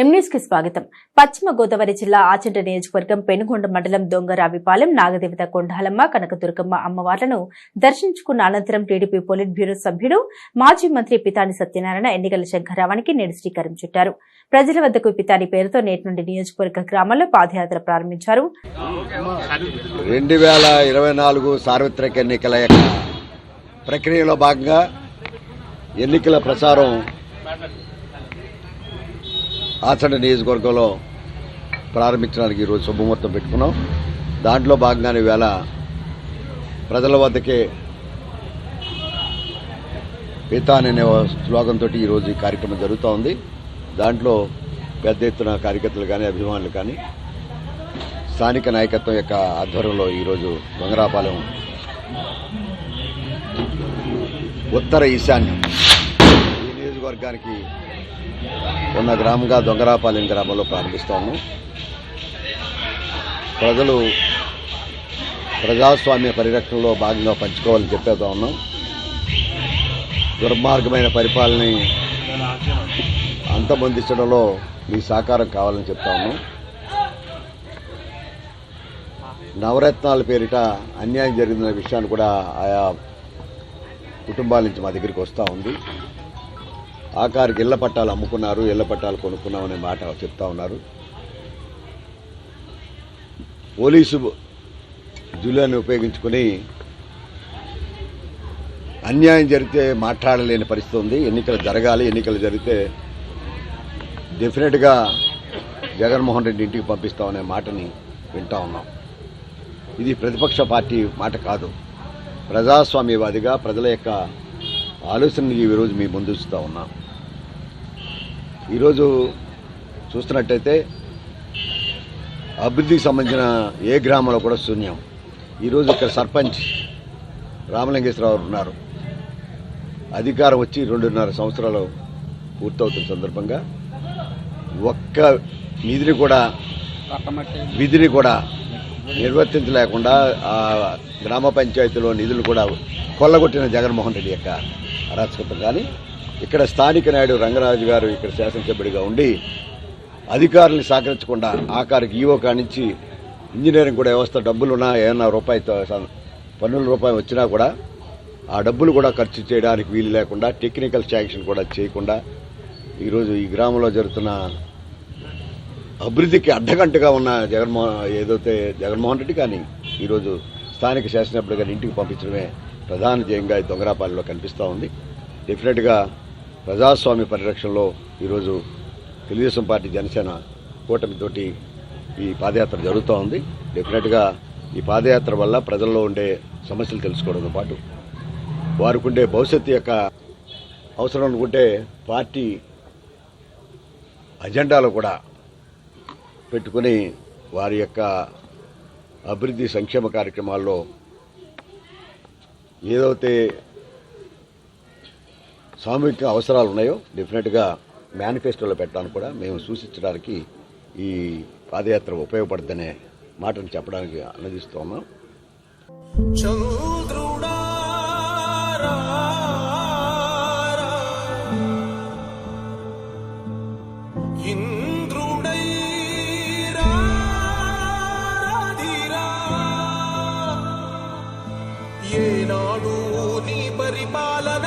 ఎంన్యూస్కి కి స్వాగతం. పశ్చిమ గోదావరి జిల్లా ఆచంట నియోజకవర్గం పెనుగొండ మండలం దొంగరావిపాలెం నాగదేవత కొండాలమ్మ కనకదుర్గమ్మ అమ్మవార్లను దర్శించుకున్న అనంతరం టీడీపీ పోలిట్ బ్యూరో సభ్యుడు మాజీ మంత్రి పితాని సత్యనారాయణ ఎన్నికల శంఖరావానికి నేడు శ్రీకారం చుట్టారు. ప్రజల వద్దకు పితాని పేరుతో నేటి నుండి నియోజకవర్గ గ్రామాల్లో పాదయాత్ర ప్రారంభించారు. రెండు వేల ఇరవై నాలుగు సార్వత్రిక ఎన్నికల ప్రక్రియలో భాగంగా ఎన్నికల ప్రచారం ఆచండ నియోజకవర్గంలో ప్రారంభించడానికి ఈరోజు శుభముహూర్తం పెట్టుకున్నాం. దాంట్లో భాగంగానే వేళ ప్రజల వద్దకే పితాన్ అనే స్లోగన్ తోటి ఈరోజు ఈ కార్యక్రమం జరుగుతూ ఉంది. దాంట్లో పెద్ద ఎత్తున కార్యకర్తలు కానీ అభిమానులు కానీ స్థానిక నాయకత్వం యొక్క ఆధ్వర్యంలో ఈరోజు గంగరాపాలెం ఉత్తర ఈశాన్యం ఈ నియోజకవర్గానికి ఉన్న గ్రామంగా దొంగరాపాలెం గ్రామంలో ప్రారంభిస్తాము ప్రజలు ప్రజాస్వామ్య పరిరక్షణలో భాగంగా పంచుకోవాలని చెప్పేదా ఉన్నాం. దుర్మార్గమైన పరిపాలనని అంతమొందించడంలో మీ సహకారం కావాలని చెప్తాము నవరత్నాల పేరిట అన్యాయం జరిగిన విషయాన్ని కూడా ఆయా కుటుంబాల నుంచి మా దగ్గరికి వస్తూ ఉంది. ఆఖరికి ఇళ్ళ పట్టాలు అమ్ముకున్నారు ఇళ్ళ పట్టాలు కొనుక్కున్నామనే మాట చెప్తా ఉన్నారు. పోలీసు జులాన్ని ఉపయోగించుకుని అన్యాయం జరిగితే మాట్లాడలేని పరిస్థితి ఉంది. ఎన్నికలు జరగాలి ఎన్నికలు జరిగితే డెఫినెట్గా జగన్మోహన్ రెడ్డి ఇంటికి పంపిస్తామనే మాటని వింటా ఉన్నాం. ఇది ప్రతిపక్ష పార్టీ మాట కాదు. ప్రజాస్వామ్యవాదిగా ప్రజల యొక్క ఆలోచనని ఈరోజు మీ ముందు ఉన్నాం. ఈరోజు చూస్తున్నట్టయితే అభివృద్ధికి సంబంధించిన ఏ గ్రామంలో కూడా శూన్యం. ఈరోజు ఇక్కడ సర్పంచ్ రామలింగేశ్వరరావు ఉన్నారు. అధికారం వచ్చి రెండున్నర సంవత్సరాలు పూర్తవుతున్న సందర్భంగా ఒక్క నిధిని కూడా విధిని కూడా నిర్వర్తించలేకుండా ఆ గ్రామ పంచాయతీలో నిధులు కూడా కొల్లగొట్టిన జగన్మోహన్ రెడ్డి యొక్క అరాచకత్వం కానీ ఇక్కడ స్థానిక నాయుడు రంగరాజు గారు ఇక్కడ శాసనసభ్యుడిగా ఉండి అధికారులను సహకరించకుండా ఆఖరికి ఈవో కానించి ఇంజనీరింగ్ కూడా వ్యవస్థ డబ్బులున్నా ఏమన్నా రూపాయితో పన్నుల రూపాయి వచ్చినా కూడా ఆ డబ్బులు కూడా ఖర్చు చేయడానికి వీలు లేకుండా టెక్నికల్ శాంక్షన్ కూడా చేయకుండా ఈరోజు ఈ గ్రామంలో జరుగుతున్న అభివృద్ధికి అడ్డగంటగా ఉన్న జగన్మోహన్ ఏదైతే జగన్మోహన్ రెడ్డి కానీ ఈరోజు స్థానిక శాసనసభ్యులు గారి ఇంటికి పంపించడమే ప్రధాన ధ్యేయంగా ఈ దొంగరాపాలెంలో కనిపిస్తూ ఉంది. డెఫినెట్గా ప్రజాస్వామ్య పరిరక్షణలో ఈరోజు తెలుగుదేశం పార్టీ జనసేన కూటమితోటి ఈ పాదయాత్ర జరుగుతూ ఉంది. డెఫినెట్గా ఈ పాదయాత్ర వల్ల ప్రజల్లో ఉండే సమస్యలు తెలుసుకోవడంతో పాటు వారికి ఉండే భవిష్యత్తు యొక్క అవసరం అనుకుంటే పార్టీ అజెండాలో కూడా పెట్టుకుని వారి యొక్క అభివృద్ధి సంక్షేమ కార్యక్రమాల్లో ఏదైతే సామూహిక అవసరాలు ఉన్నాయో డెఫినెట్గా మేనిఫెస్టోలో పెట్టడానికి కూడా మేము సూచించడానికి ఈ పాదయాత్ర ఉపయోగపడుతుందనే మాటను చెప్పడానికి అనుదిస్తూ ఉన్నాం. చంద్రుడా ఏనాడు నీ పరిపాలన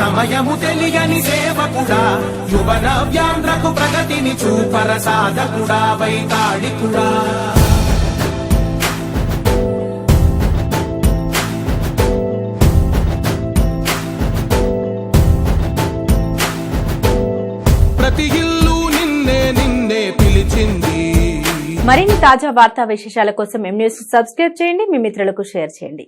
సమయము తెలియని సేవకుడా యువన వ్యాంధ్రకు ప్రగతిని చూపర సాధకుడా వైతాళికుడా. ప్రతి ఇల్లు నిన్నే నిన్నే పిలిచింది. మరిన్ని తాజా వార్తా విశేషాల కోసం ఎం న్యూస్ సబ్స్క్రైబ్ చేయండి మీ మిత్రులకు షేర్ చేయండి.